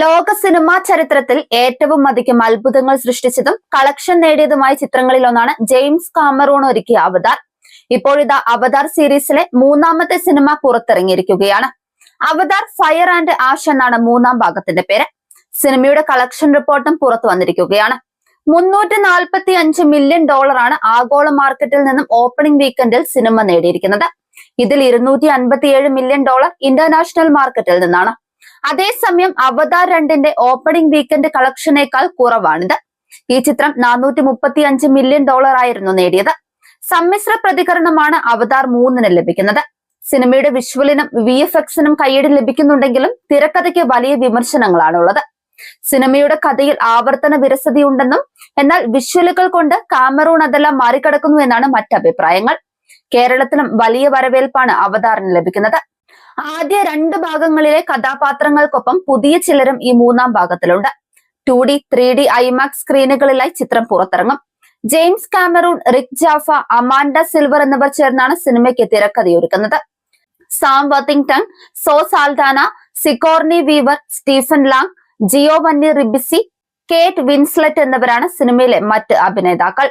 ലോക സിനിമാ ചരിത്രത്തിൽ ഏറ്റവും അധികം അത്ഭുതങ്ങൾ സൃഷ്ടിച്ചതും കളക്ഷൻ നേടിയതുമായ ചിത്രങ്ങളിൽ ഒന്നാണ് ജെയിംസ് കാമറൂൺ ഒരുക്കിയ അവതാർ. ഇപ്പോഴിതാ അവതാർ സീരീസിലെ മൂന്നാമത്തെ സിനിമ പുറത്തിറങ്ങിയിരിക്കുകയാണ്. അവതാർ ഫയർ ആൻഡ് ആഷ് എന്നാണ് മൂന്നാം ഭാഗത്തിന്റെ പേര്. സിനിമയുടെ കളക്ഷൻ റിപ്പോർട്ടും പുറത്തു വന്നിരിക്കുകയാണ്. മുന്നൂറ്റി നാൽപ്പത്തി അഞ്ച് മില്യൺ ഡോളറാണ് ആഗോള മാർക്കറ്റിൽ നിന്നും ഓപ്പണിംഗ് വീക്കെൻഡിൽ സിനിമ നേടിയിരിക്കുന്നത്. ഇതിൽ ഇരുന്നൂറ്റി അൻപത്തിയേഴ് മില്യൺ ഡോളർ ഇന്റർനാഷണൽ മാർക്കറ്റിൽ നിന്നാണ്. അതേസമയം അവതാർ രണ്ടിന്റെ ഓപ്പണിംഗ് വീക്കെൻഡ് കളക്ഷനേക്കാൾ കുറവാണിത്. ഈ ചിത്രം നാനൂറ്റി മുപ്പത്തി അഞ്ച് മില്യൺ ഡോളർ ആയിരുന്നു നേടിയത്. സമ്മിശ്ര പ്രതികരണമാണ് അവതാർ മൂന്നിന് ലഭിക്കുന്നത്. സിനിമയുടെ വിഷ്വലിനും വി എഫ് എക്സിനും കയ്യടി ലഭിക്കുന്നുണ്ടെങ്കിലും തിരക്കഥയ്ക്ക് വലിയ വിമർശനങ്ങളാണുള്ളത്. സിനിമയുടെ കഥയിൽ ആവർത്തന വിരസതയുണ്ടെന്നും എന്നാൽ വിഷ്വലുകൾ കൊണ്ട് കാമറൂൺ അതെല്ലാം മറികടക്കുന്നു എന്നാണ് മറ്റഭിപ്രായങ്ങൾ. കേരളത്തിലും വലിയ വരവേൽപ്പാണ് അവതാറിന് ലഭിക്കുന്നത്. ആദ്യ രണ്ട് ഭാഗങ്ങളിലെ കഥാപാത്രങ്ങൾക്കൊപ്പം പുതിയ ചിലരും ഈ മൂന്നാം ഭാഗത്തിലുണ്ട്. Two D three D IMAX സ്ക്രീനുകളിലായി ചിത്രം പുറത്തിറങ്ങും. James Cameron Rick Jaffa Amanda Silver എന്നിവർ ചേർന്നാണ് സിനിമയ്ക്ക് തിരക്കഥയൊരുക്കുന്നത്. Sam Worthington Zoe Saldana Sigourney Weaver Stephen Lang Giovanni Ribisi Kate Winslet എന്നിവരാണ് സിനിമയിലെ മറ്റ് അഭിനേതാക്കൾ.